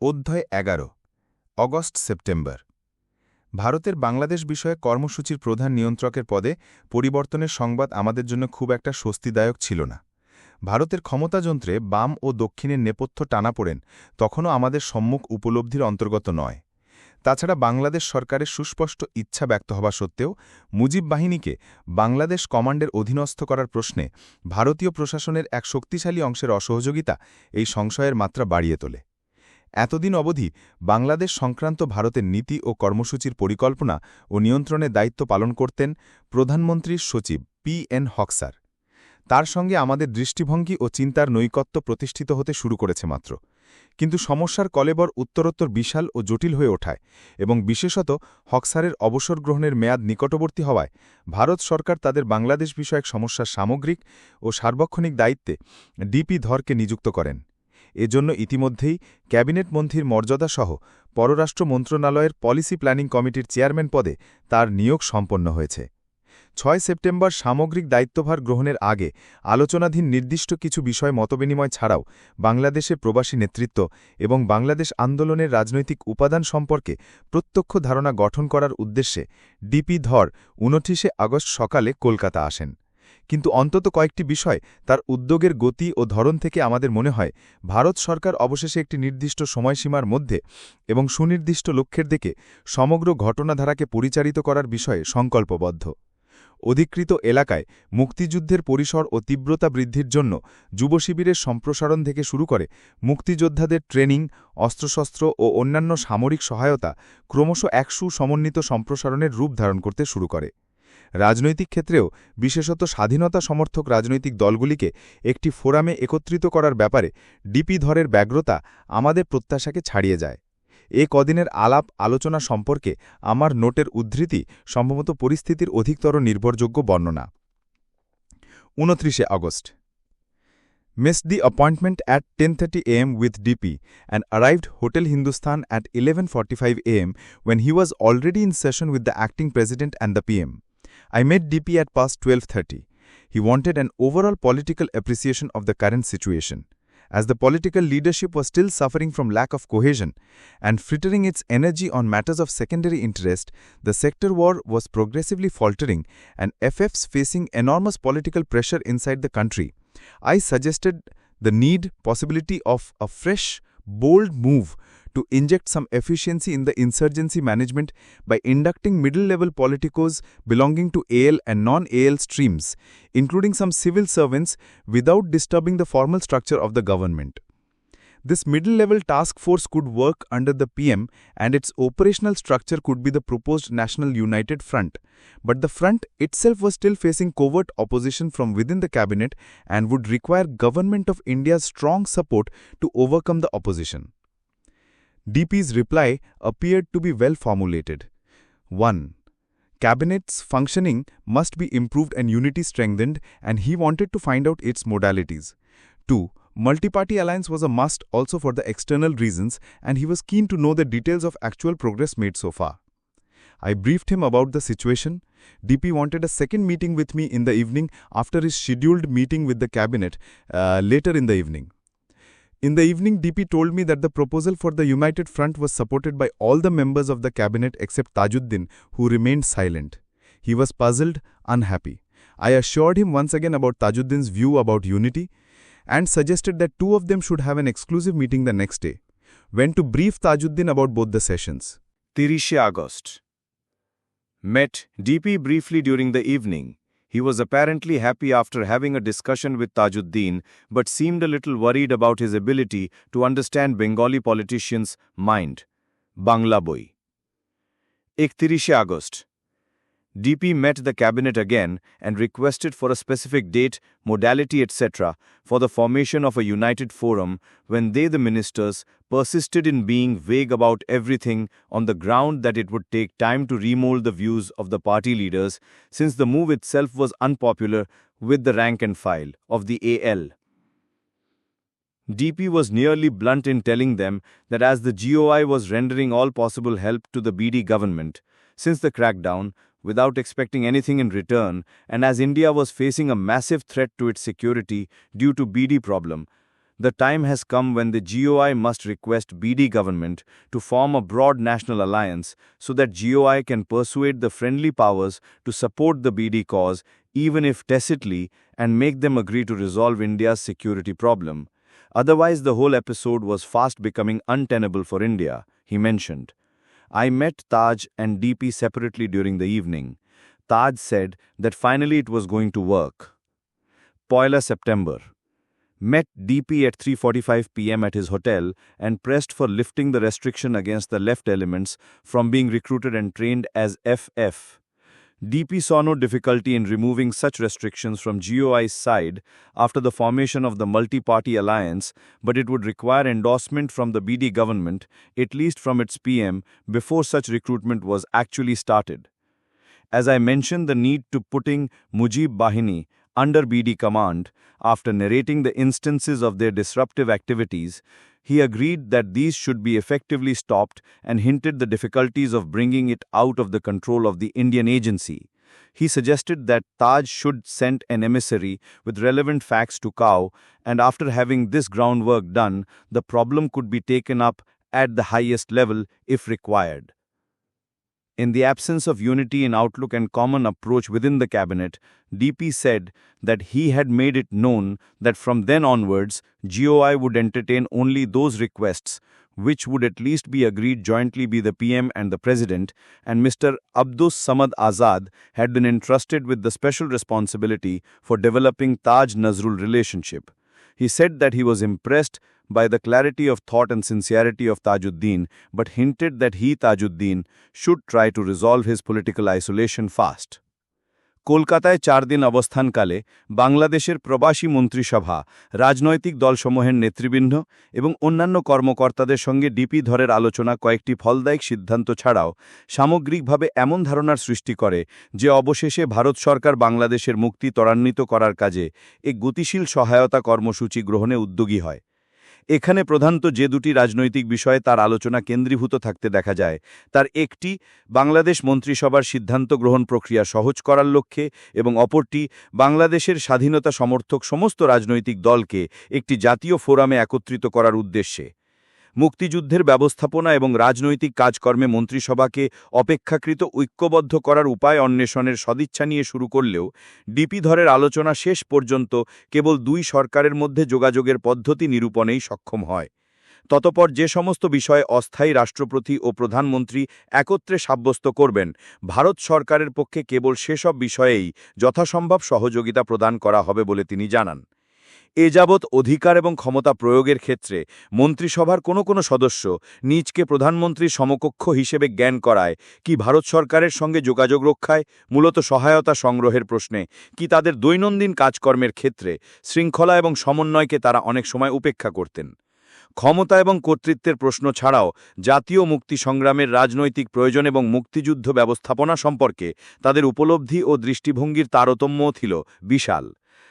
অধ্যায় এগারো, August September. ভারতের বাংলাদেশ বিষয়ে কর্মসূচির প্রধান নিয়ন্ত্রকের পদে পরিবর্তনের সংবাদ আমাদের জন্য খুব একটা স্বস্তিদায়ক ছিল না। ভারতের ক্ষমতাযন্ত্রে বাম ও দক্ষিণের নেপথ্য টানা পড়েন, তখনও আমাদের সম্মুখ উপলব্ধির অন্তর্গত নয়। তাছাড়া বাংলাদেশ সরকারের সুস্পষ্ট ইচ্ছা ব্যক্ত হওয়া সত্ত্বেও মুজিব বাহিনীকে বাংলাদেশ কমান্ডের অধীনস্থ করার প্রশ্নে ভারতীয় প্রশাসনের এক শক্তিশালী অংশের অসহযোগিতা এই সংশয়ের মাত্রা বাড়িয়ে তোলে। এতদিন অবধি বাংলাদেশ সংক্রান্ত ভারতের নীতি ও কর্মসূচির পরিকল্পনা ও নিয়ন্ত্রণের দায়িত্ব পালন করতেন প্রধানমন্ত্রীর সচিব পি এন হকসার। তার সঙ্গে আমাদের দৃষ্টিভঙ্গি ও চিন্তার নৈকত্য প্রতিষ্ঠিত হতে শুরু করেছে মাত্র। কিন্তু সমস্যার কলেবর উত্তরোত্তর বিশাল ও জটিল হয়ে ওঠায় এবং বিশেষত হকসারের অবসর গ্রহণের মেয়াদ নিকটবর্তী হওয়ায় ভারত সরকার তাদের বাংলাদেশ বিষয়ক সমস্যার সামগ্রিক ও সার্বক্ষণিক দায়িত্বে ডিপি ধরকে নিযুক্ত করেন। এজন্য ইতিমধ্যেই ক্যাবিনেট মন্ত্রীর মর্যাদাসহ পররাষ্ট্র মন্ত্রণালয়ের পলিসি প্ল্যানিং কমিটির চেয়ারম্যান পদে তার নিয়োগ সম্পন্ন হয়েছে। ছয় সেপ্টেম্বর সামগ্রিক দায়িত্বভার গ্রহণের আগে আলোচনাধীন নির্দিষ্ট কিছু বিষয় মতবিনিময় ছাড়াও বাংলাদেশে প্রবাসী নেতৃত্ব এবং বাংলাদেশ আন্দোলনের রাজনৈতিক উপাদান সম্পর্কে প্রত্যক্ষ ধারণা গঠন করার উদ্দেশ্যে ডিপি ধর উনত্রিশে আগস্ট সকালে কলকাতা আসেন। কিন্তু অন্তত কয়েকটি বিষয় তার উদ্যোগের গতি ও ধরন থেকে আমাদের মনে হয়, ভারত সরকার অবশেষে একটি নির্দিষ্ট সময়সীমার মধ্যে এবং সুনির্দিষ্ট লক্ষ্যের দিকে সমগ্র ঘটনাধারাকে পরিচালিত করার বিষয়ে সংকল্পবদ্ধ। অধিকৃত এলাকায় মুক্তিযুদ্ধের পরিসর ও তীব্রতা বৃদ্ধির জন্য যুব শিবিরের সম্প্রসারণ থেকে শুরু করে মুক্তিযোদ্ধাদের ট্রেনিং, অস্ত্রশস্ত্র ও অন্যান্য সামরিক সহায়তা ক্রমশ এক সুসমন্বিত সম্প্রসারণের রূপ ধারণ করতে শুরু করে। রাজনৈতিক ক্ষেত্রেও, বিশেষত স্বাধীনতা সমর্থক রাজনৈতিক দলগুলিকে একটি ফোরামে একত্রিত করার ব্যাপারে ডিপি ধরের ব্যগ্রতা আমাদের প্রত্যাশাকে ছাড়িয়ে যায়। এ কদিনের আলাপ আলোচনা সম্পর্কে আমার নোটের উদ্ধৃতি সম্ভবত পরিস্থিতির অধিকতর নির্ভরযোগ্য বর্ণনা। উনত্রিশে আগস্ট। Missed the appointment at 10:30 am with DP and arrived Hotel Hindustan at 11:45 am when he was already in session with the acting president and the PM. I met DP at past 12:30. He wanted an overall political appreciation of the current situation as the political leadership was still suffering from lack of cohesion and frittering its energy on matters of secondary interest, the sector war was progressively faltering and FFs facing enormous political pressure inside the country. I suggested the need, possibility of a fresh, bold move to inject some efficiency in the insurgency management by inducting middle-level politicos belonging to AL and non-AL streams, including some civil servants, without disturbing the formal structure of the government. This middle-level task force could work under the PM and its operational structure could be the proposed National United Front. But the front itself was still facing covert opposition from within the cabinet and would require Government of India's strong support to overcome the opposition. DP's reply appeared to be well formulated. 1. Cabinet's functioning must be improved and unity strengthened and he wanted to find out its modalities. 2. Multi-party alliance was a must also for the external reasons and he was keen to know the details of actual progress made so far. I briefed him about the situation. DP wanted a second meeting with me in the evening after his scheduled meeting with the cabinet uh, later in the evening. In the evening, DP told me that the proposal for the United Front was supported by all the members of the cabinet except Tajuddin, who remained silent. He was puzzled, unhappy. I assured him once again about Tajuddin's view about unity and suggested that two of them should have an exclusive meeting the next day. Went to brief Tajuddin about both the sessions. Tirisha August. Met DP briefly during the evening. He was apparently happy after having a discussion with Tajuddin, but seemed a little worried about his ability to understand Bengali politicians' mind. Bangla Boy. 31 August. DP met the cabinet again and requested for a specific date, modality, etc., for the formation of a united forum when they, the ministers, persisted in being vague about everything on the ground that it would take time to remold the views of the party leaders since the move itself was unpopular with the rank and file of the AL. DP was nearly blunt in telling them that as the GOI was rendering all possible help to the BD government, since the crackdown, without expecting anything in return, and as India was facing a massive threat to its security due to BD problem, the time has come when the GOI must request BD government to form a broad national alliance so that GOI can persuade the friendly powers to support the BD cause even if tacitly and make them agree to resolve India's security problem. Otherwise, the whole episode was fast becoming untenable for India, he mentioned. I met Taj and DP separately during the evening. Taj said that finally it was going to work. Poila September. Met DP at 3:45 p.m. at his hotel and pressed for lifting the restriction against the left elements from being recruited and trained as FF. DP saw no difficulty in removing such restrictions from GOI's side after the formation of the multi-party alliance, but it would require endorsement from the BD government, at least from its PM, before such recruitment was actually started. As I mentioned the need to putting Mujib Bahini under BD command, after narrating the instances of their disruptive activities, he agreed that these should be effectively stopped and hinted the difficulties of bringing it out of the control of the Indian agency. He suggested that Taj should send an emissary with relevant facts to Cow, and after having this groundwork done, the problem could be taken up at the highest level if required. In the absence of unity in outlook and common approach within the cabinet, DP said that he had made it known that from then onwards, GOI would entertain only those requests which would at least be agreed jointly by the PM and the President, and Mr. Abdus Samad Azad had been entrusted with the special responsibility for developing Taj Nazrul relationship. He said that he was impressed by the clarity of thought and sincerity of Tajuddin, but hinted that he, Tajuddin, should try to resolve his political isolation fast. কলকাতায় চার দিন অবস্থানকালে বাংলাদেশের প্রবাসী মন্ত্রিসভা, রাজনৈতিক দলসমূহের নেতৃবৃন্দ এবং অন্যান্য কর্মকর্তাদের সঙ্গে ডিপি ধরের আলোচনা কয়েকটি ফলদায়ক সিদ্ধান্ত ছাড়াও সামগ্রিকভাবে এমন ধারণার সৃষ্টি করে যে অবশেষে ভারত সরকার বাংলাদেশের মুক্তি ত্বরান্বিত করার কাজে এক গতিশীল সহায়তা কর্মসূচি গ্রহণে উদ্যোগী হয়। এখানে প্রধানত যে দুটি রাজনৈতিক বিষয়ে তার আলোচনা কেন্দ্রীভূত থাকতে দেখা যায়, তার একটি বাংলাদেশ মন্ত্রিসভার সিদ্ধান্ত গ্রহণ প্রক্রিয়া সহজ করার লক্ষ্যে এবং অপরটি বাংলাদেশের স্বাধীনতা সমর্থক সমস্ত রাজনৈতিক দলকে একটি জাতীয় ফোরামে একত্রিত করার উদ্দেশ্যে। মুক্তিযুদ্ধের ব্যবস্থাপনা এবং রাজনৈতিক কাজকর্মে মন্ত্রিসভাকে অপেক্ষাকৃত ঐক্যবদ্ধ করার উপায় অন্বেষণের সদিচ্ছা নিয়ে শুরু করলেও ডিপি ধরের আলোচনা শেষ পর্যন্ত কেবল দুই সরকারের মধ্যে যোগাযোগের পদ্ধতি নিরূপণেই সক্ষম হয়। ততপর যে সমস্ত বিষয়ে অস্থায়ী রাষ্ট্রপতি ও প্রধানমন্ত্রী একত্রে সাব্যস্ত করবেন, ভারত সরকারের পক্ষে কেবল সেসব বিষয়েই যথাসম্ভব সহযোগিতা প্রদান করা হবে বলে তিনি জানান। এ যাবৎ অধিকার এবং ক্ষমতা প্রয়োগের ক্ষেত্রে মন্ত্রিসভার কোনো কোনো সদস্য নিজকে প্রধানমন্ত্রীর সমকক্ষ হিসেবে জ্ঞান করায়, কি ভারত সরকারের সঙ্গে যোগাযোগ রক্ষায়, মূলত সহায়তা সংগ্রহের প্রশ্নে, কি তাদের দৈনন্দিন কাজকর্মের ক্ষেত্রে শৃঙ্খলা এবং সমন্বয়কে তারা অনেক সময় উপেক্ষা করতেন। ক্ষমতা এবং কর্তৃত্বের প্রশ্ন ছাড়াও জাতীয় মুক্তি সংগ্রামের রাজনৈতিক প্রয়োজন এবং মুক্তিযুদ্ধ ব্যবস্থাপনা সম্পর্কে তাদের উপলব্ধি ও দৃষ্টিভঙ্গির তারতম্যও ছিল বিশাল।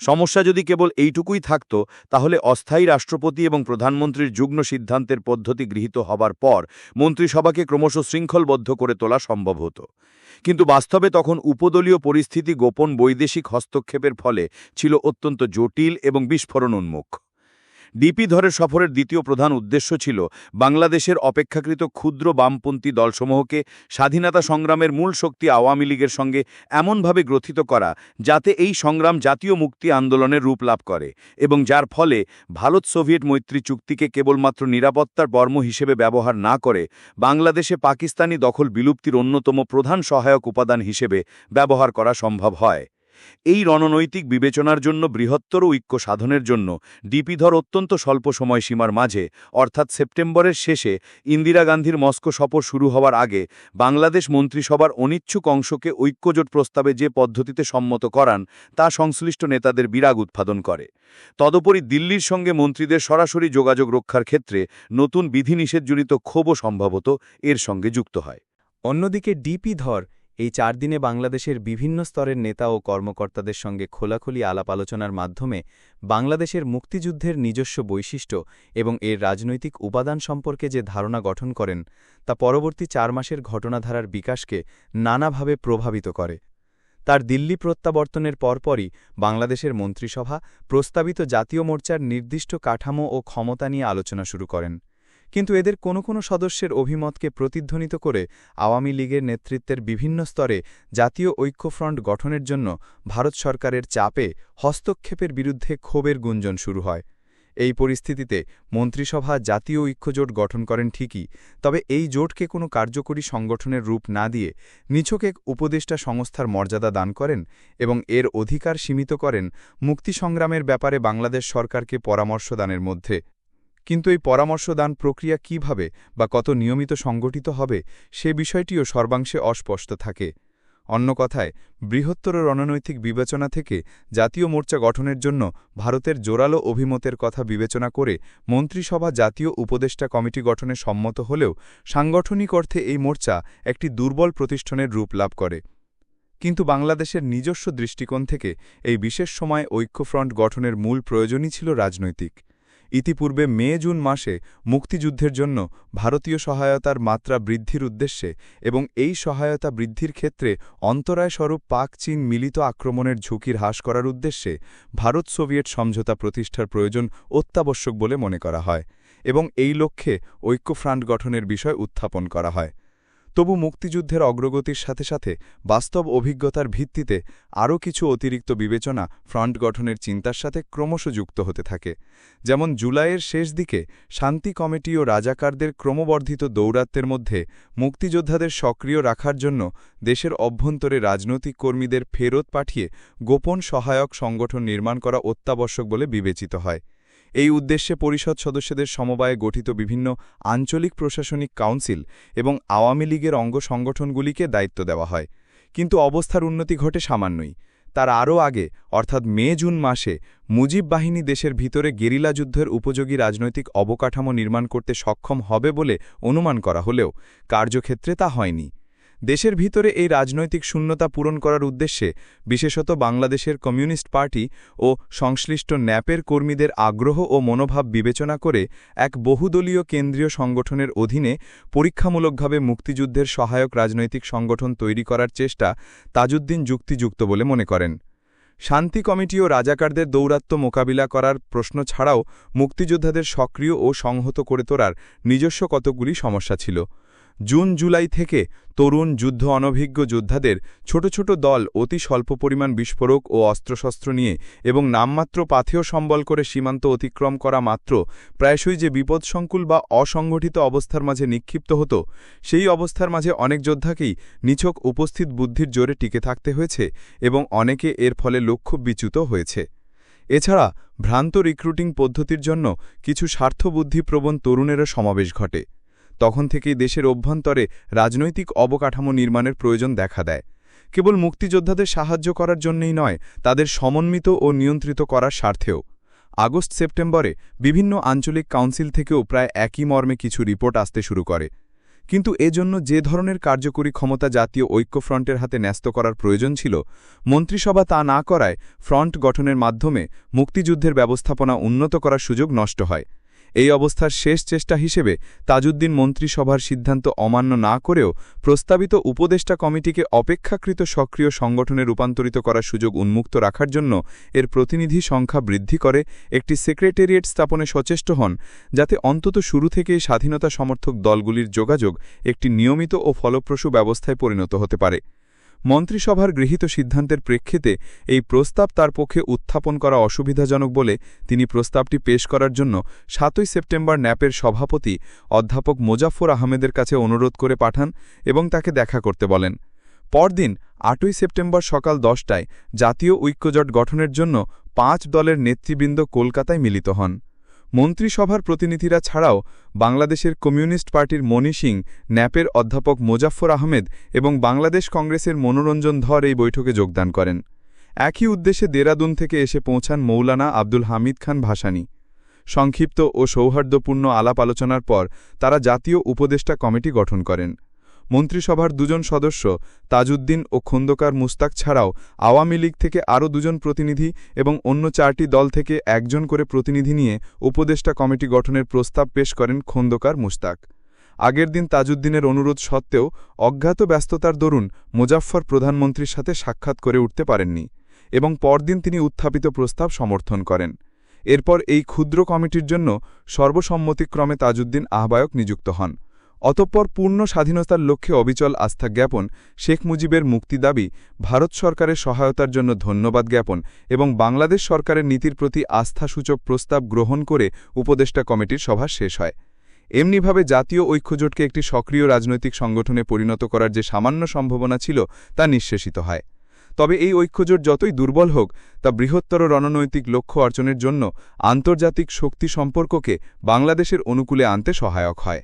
সমস্যা যদি কেবল এইটুকুই থাকত, তাহলে অস্থায়ী রাষ্ট্রপতি এবং প্রধানমন্ত্রীর যুগ্ম সিদ্ধান্তের পদ্ধতি গৃহীত হবার পর মন্ত্রিসভাকে ক্রমশ শৃঙ্খলবদ্ধ করে তোলা সম্ভব হতো। কিন্তু বাস্তবে তখন উপদলীয় পরিস্থিতি গোপন বৈদেশিক হস্তক্ষেপের ফলে ছিল অত্যন্ত জটিল এবং বিস্ফোরণ উন্মুখ ডিপি ধরের সফরের দ্বিতীয় প্রধান উদ্দেশ্য ছিল বাংলাদেশের অপেক্ষাকৃত ক্ষুদ্র বামপন্থী দলসমূহকে স্বাধীনতা সংগ্রামের মূল শক্তি আওয়ামী লীগের সঙ্গে এমনভাবে গ্রথিত করা যাতে এই সংগ্রাম জাতীয় মুক্তি আন্দোলনের রূপ লাভ করে এবং যার ফলে ভারত সোভিয়েট মৈত্রী চুক্তিকে কেবলমাত্র নিরাপত্তার বর্ম হিসেবে ব্যবহার না করে বাংলাদেশে পাকিস্তানি দখল বিলুপ্তির অন্যতম প্রধান সহায়ক উপাদান হিসেবে ব্যবহার করা সম্ভব হয়। এই রণনৈতিক বিবেচনার জন্য বৃহত্তর ঐক্য সাধনের জন্য ডিপিধর অত্যন্ত স্বল্প সময়সীমার মাঝে, অর্থাৎ সেপ্টেম্বরের শেষে, ইন্দিরা গান্ধীর মস্কো সফর শুরু হওয়ার আগে, বাংলাদেশ মন্ত্রিসভার অনিচ্ছুক অংশকে ঐক্যজোট প্রস্তাবে যে পদ্ধতিতে সম্মত করান, তা সংশ্লিষ্ট নেতাদের বিরাগ উৎপাদন করে। তদুপরি দিল্লির সঙ্গে মন্ত্রীদের সরাসরি যোগাযোগ রক্ষার ক্ষেত্রে নতুন বিধিনিষেধজনিত ক্ষোভও সম্ভবত এর সঙ্গে যুক্ত হয়। অন্যদিকে ডিপি ধর এই চার দিনে বাংলাদেশের বিভিন্ন স্তরের নেতা ও কর্মকর্তাদের সঙ্গে খোলাখুলি আলাপ আলোচনার মাধ্যমে বাংলাদেশের মুক্তিযুদ্ধের নিজস্ব বৈশিষ্ট্য এবং এর রাজনৈতিক উপাদান সম্পর্কে যে ধারণা গঠন করেন, তা পরবর্তী চার মাসের ঘটনাধারার বিকাশকে নানাভাবে প্রভাবিত করে। তার দিল্লি প্রত্যাবর্তনের পরপরই বাংলাদেশের মন্ত্রিসভা প্রস্তাবিত জাতীয় মোর্চার নির্দিষ্ট কাঠামো ও ক্ষমতা নিয়ে আলোচনা শুরু করেন। কিন্তু এদের কোনো কোনো সদস্যের অভিমতকে প্রতিধ্বনিত করে আওয়ামী লীগের নেতৃত্বের বিভিন্ন স্তরে জাতীয় ঐক্যফ্রন্ট গঠনের জন্য ভারত সরকারের চাপে হস্তক্ষেপের বিরুদ্ধে ক্ষোভের গুঞ্জন শুরু হয়। এই পরিস্থিতিতে মন্ত্রিসভা জাতীয় ঐক্যজোট গঠন করেন ঠিকই, তবে এই জোটকে কোনো কার্যকরী সংগঠনের রূপ না দিয়ে নিছক এক উপদেষ্টা সংস্থার মর্যাদা দান করেন এবং এর অধিকার সীমিত করেন মুক্তি সংগ্রামের ব্যাপারে বাংলাদেশ সরকারকে পরামর্শ দানের মধ্যে। কিন্তু এই পরামর্শদান প্রক্রিয়া কীভাবে বা কত নিয়মিত সংগঠিত হবে, সে বিষয়টিও সর্বাংশে অস্পষ্ট থাকে। অন্য কথায়, বৃহত্তর রণনৈতিক বিবেচনা থেকে জাতীয় মোর্চা গঠনের জন্য ভারতের জোরালো অভিমতের কথা বিবেচনা করে মন্ত্রিসভা জাতীয় উপদেষ্টা কমিটি গঠনে সম্মত হলেও সাংগঠনিক অর্থে এই মোর্চা একটি দুর্বল প্রতিষ্ঠানের রূপ লাভ করে। কিন্তু বাংলাদেশের নিজস্ব দৃষ্টিকোণ থেকে এই বিশেষ সময় ঐক্যফ্রন্ট গঠনের মূল প্রয়োজনই ছিল রাজনৈতিক। ইতিপূর্বে মে জুন মাসে মুক্তিযুদ্ধের জন্য ভারতীয় সহায়তার মাত্রা বৃদ্ধির উদ্দেশ্যে এবং এই সহায়তা বৃদ্ধির ক্ষেত্রে অন্তরায়স্বরূপ পাক চীন মিলিত আক্রমণের ঝুঁকির হ্রাস করার উদ্দেশ্যে ভারত সোভিয়েট সমঝোতা প্রতিষ্ঠার প্রয়োজন অত্যাবশ্যক বলে মনে করা হয় এবং এই লক্ষ্যে ঐক্যফ্রান্ট গঠনের বিষয় উত্থাপন করা হয়। তবু মুক্তিযুদ্ধের অগ্রগতির সাথে সাথে বাস্তব অভিজ্ঞতার ভিত্তিতে আরও কিছু অতিরিক্ত বিবেচনা ফ্রন্ট গঠনের চিন্তার সাথে ক্রমশ যুক্ত হতে থাকে। যেমন জুলাইয়ের শেষ দিকে শান্তি কমিটি ও রাজাকারদের ক্রমবর্ধিত দৌরাত্বের মধ্যে মুক্তিযোদ্ধাদের সক্রিয় রাখার জন্য দেশের অভ্যন্তরে রাজনৈতিক কর্মীদের ফেরত পাঠিয়ে গোপন সহায়ক সংগঠন নির্মাণ করা অত্যাবশ্যক বলে বিবেচিত হয়। এই উদ্দেশ্যে পরিষদ সদস্যদের সমবায়ে গঠিত বিভিন্ন আঞ্চলিক প্রশাসনিক কাউন্সিল এবং আওয়ামী লীগের অঙ্গ সংগঠনগুলিকে দায়িত্ব দেওয়া হয়। কিন্তু অবস্থার উন্নতি ঘটে সামান্যই। তার আরও আগে, অর্থাৎ মে, জুন মাসে, মুজিব বাহিনী দেশের ভিতরে গেরিলা যুদ্ধের উপযোগী রাজনৈতিক অবকাঠামো নির্মাণ করতে সক্ষম হবে বলে অনুমান করা হলেও, কার্যক্ষেত্রে তা হয়নি। দেশের ভিতরে এই রাজনৈতিক শূন্যতা পূরণ করার উদ্দেশ্যে বিশেষত বাংলাদেশের কমিউনিস্ট পার্টি ও সংশ্লিষ্ট ন্যাপের কর্মীদের আগ্রহ ও মনোভাব বিবেচনা করে এক বহুদলীয় কেন্দ্রীয় সংগঠনের অধীনে পরীক্ষামূলকভাবে মুক্তিযুদ্ধের সহায়ক রাজনৈতিক সংগঠন তৈরি করার চেষ্টা তাজউদ্দিন যুক্তিযুক্ত বলে মনে করেন। শান্তি কমিটি ও রাজাকারদের দৌরাত্ম মোকাবিলা করার প্রশ্ন ছাড়াও মুক্তিযোদ্ধাদের সক্রিয় ও সংহত করে তোলার নিজস্ব কতগুলি সমস্যা ছিল। জুন, জুলাই থেকে তরুণ যুদ্ধ অনভিজ্ঞ যোদ্ধাদের ছোট ছোট দল অতি স্বল্প পরিমাণ বিস্ফোরক ও অস্ত্রশস্ত্র নিয়ে এবং নামমাত্র পাথেয় সম্বল করে সীমান্ত অতিক্রম করা মাত্র প্রায়শই যে বিপদসংকুল বা অসংগঠিত অবস্থার মাঝে নিক্ষিপ্ত হতো, সেই অবস্থার মাঝে অনেক যোদ্ধাকেই নিছক উপস্থিত বুদ্ধির জোরে টিকে থাকতে হয়েছে এবং অনেকে এর ফলে লক্ষ্য বিচ্যুত হয়েছে। এছাড়া ভ্রান্ত রিক্রুটিং পদ্ধতির জন্য কিছু স্বার্থবুদ্ধিপ্রবণ তরুণেরও সমাবেশ ঘটে। তখন থেকেই দেশের অভ্যন্তরে রাজনৈতিক অবকাঠামো নির্মাণের প্রয়োজন দেখা দেয়। কেবল মুক্তিযোদ্ধাদের সাহায্য করার জন্যই নয়, তাদের সমন্বিত ও নিয়ন্ত্রিত করার স্বার্থেও। আগস্ট সেপ্টেম্বরে বিভিন্ন আঞ্চলিক কাউন্সিল থেকেও প্রায় একই মর্মে কিছু রিপোর্ট আসতে শুরু করে। কিন্তু এজন্য যে ধরনের কার্যকরী ক্ষমতা জাতীয় ঐক্যফ্রন্টের হাতে ন্যস্ত করার প্রয়োজন ছিল, মন্ত্রিসভা তা না করায় ফ্রন্ট গঠনের মাধ্যমে মুক্তিযুদ্ধের ব্যবস্থাপনা উন্নত করার সুযোগ নষ্ট হয়। এই অবস্থার শেষ চেষ্টা হিসেবে তাজউদ্দিন মন্ত্রিসভার সিদ্ধান্ত অমান্য না করেও প্রস্তাবিত উপদেষ্টা কমিটিকে অপেক্ষাকৃত সক্রিয় সংগঠনে রূপান্তরিত করার সুযোগ উন্মুক্ত রাখার জন্য এর প্রতিনিধি সংখ্যা বৃদ্ধি করে একটি সেক্রেটেরিয়েট স্থাপনে সচেষ্ট হন, যাতে অন্তত শুরু থেকেই স্বাধীনতা সমর্থক দলগুলির যোগাযোগ একটি নিয়মিত ও ফলপ্রসূ ব্যবস্থায় পরিণত হতে পারে। মন্ত্রিসভার গৃহীত সিদ্ধান্তের প্রেক্ষিতে এই প্রস্তাব তার পক্ষে উত্থাপন করা অসুবিধাজনক বলে তিনি প্রস্তাবটি পেশ করার জন্য সাতই সেপ্টেম্বর ন্যাপের সভাপতি অধ্যাপক মোজাফর আহমেদের কাছে অনুরোধ করে পাঠান এবং তাকে দেখা করতে বলেন। পরদিন আটই সেপ্টেম্বর সকাল দশটায় জাতীয় ঐক্যজট গঠনের জন্য পাঁচ দলের নেতৃবৃন্দ কলকাতায় মিলিত হন। মন্ত্রিসভার প্রতিনিধিরা ছাড়াও বাংলাদেশের কমিউনিস্ট পার্টির মনি সিং, ন্যাপের অধ্যাপক মোজাফর আহমেদ এবং বাংলাদেশ কংগ্রেসের মনোরঞ্জন ধর এই বৈঠকে যোগদান করেন। একই উদ্দেশ্যে দেরাদুন থেকে এসে পৌঁছান মৌলানা আব্দুল হামিদ খান ভাসানী। সংক্ষিপ্ত ও সৌহার্দ্যপূর্ণ আলাপ আলোচনার পর তারা জাতীয় উপদেষ্টা কমিটি গঠন করেন। মন্ত্রিসভার দুজন সদস্য, তাজউদ্দিন ও খন্দকার মুস্তাক ছাড়াও আওয়ামী লীগ থেকে আরও দুজন প্রতিনিধি এবং অন্য চারটি দল থেকে একজন করে প্রতিনিধি নিয়ে উপদেষ্টা কমিটি গঠনের প্রস্তাব পেশ করেন খন্দকার মুস্তাক। আগের দিন তাজউদ্দিনের অনুরোধ সত্ত্বেও অজ্ঞাত ব্যস্ততার দরুন মুজাফফর প্রধানমন্ত্রীর সাথে সাক্ষাৎ করে উঠতে পারেননি এবং পরদিন তিনি উত্থাপিত প্রস্তাব সমর্থন করেন। এরপর এই ক্ষুদ্র কমিটির জন্য সর্বসম্মতিক্রমে তাজউদ্দিন আহ্বায়ক নিযুক্ত হন। অতঃপর পূর্ণ স্বাধীনতার লক্ষ্যে অবিচল আস্থা জ্ঞাপন, শেখ মুজিবের মুক্তি দাবি, ভারত সরকারের সহায়তার জন্য ধন্যবাদ জ্ঞাপন এবং বাংলাদেশ সরকারের নীতির প্রতি আস্থাসূচক প্রস্তাব গ্রহণ করে উপদেষ্টা কমিটির সভা শেষ হয়। এমনিভাবে জাতীয় ঐক্যজোটকে একটি সক্রিয় রাজনৈতিক সংগঠনে পরিণত করার যে সামান্য সম্ভাবনা ছিল, তা নিঃশেষিত হয়। তবে এই ঐক্যজোট যতই দুর্বল হোক, তা বৃহত্তর রণনৈতিক লক্ষ্য অর্জনের জন্য আন্তর্জাতিক শক্তি সম্পর্ককে বাংলাদেশের অনুকূলে আনতে সহায়ক হয়।